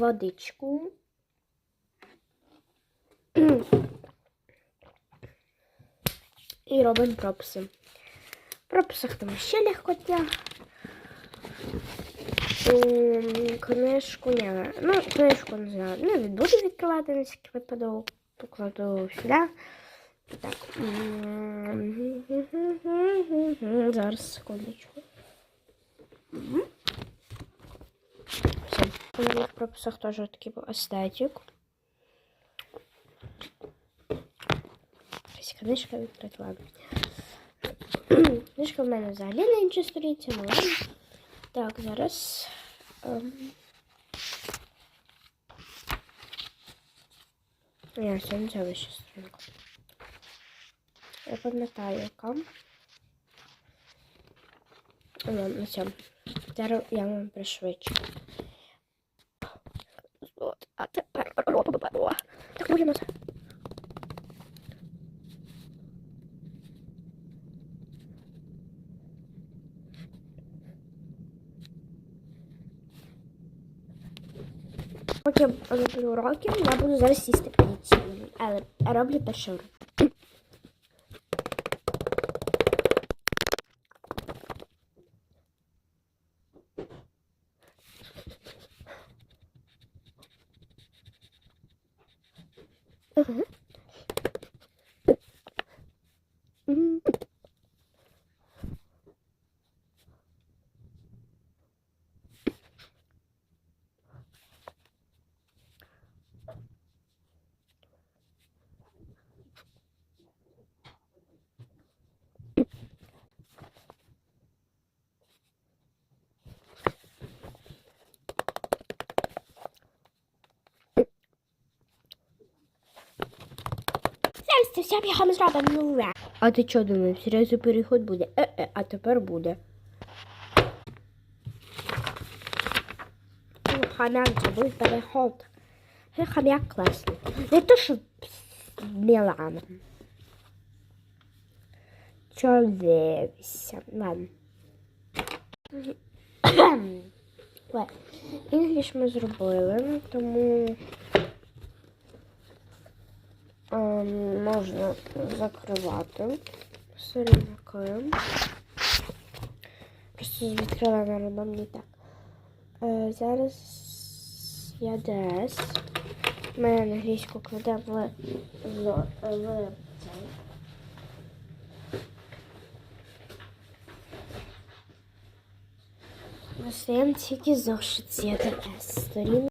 водичку. І робимо прописи. В там ще легкотня. М, Книжку не. Ну, книжку не знаю. Не буду відкривати на всякий випадок. Покладу сюди. Так. Зараз секундочку. Все. В прописах теж такий був естетик. Якась книжка відкрити, ладно. Книжка в мене взагалі на іншій сторінці, ну ладно. Так, зараз. Ем... Ні, це не ця вища сторінка. Я пам'ятаю, яка. Ну, на цьому. Зараз я вам пришвидшу. Можемо. Поки роблю уроки, я буду зараз сісти перед цілим. Але роблю перший. Mm-hmm. Це все бігом зробимо. А ти що думаєш, серйозно переход буде? Е-е, а тепер буде. Хам'як зробив переход. Хам'як класний. Не то, що Мілана. Чо дивишся? Ладно. Інгліш ми зробили, тому ем, можна закривати сторінки. Просто відкрила на рандомний так. Е, зараз я десь. Ми англійську кладемо в, в, в цей. Достаємо тільки зошит з ДС. Сторін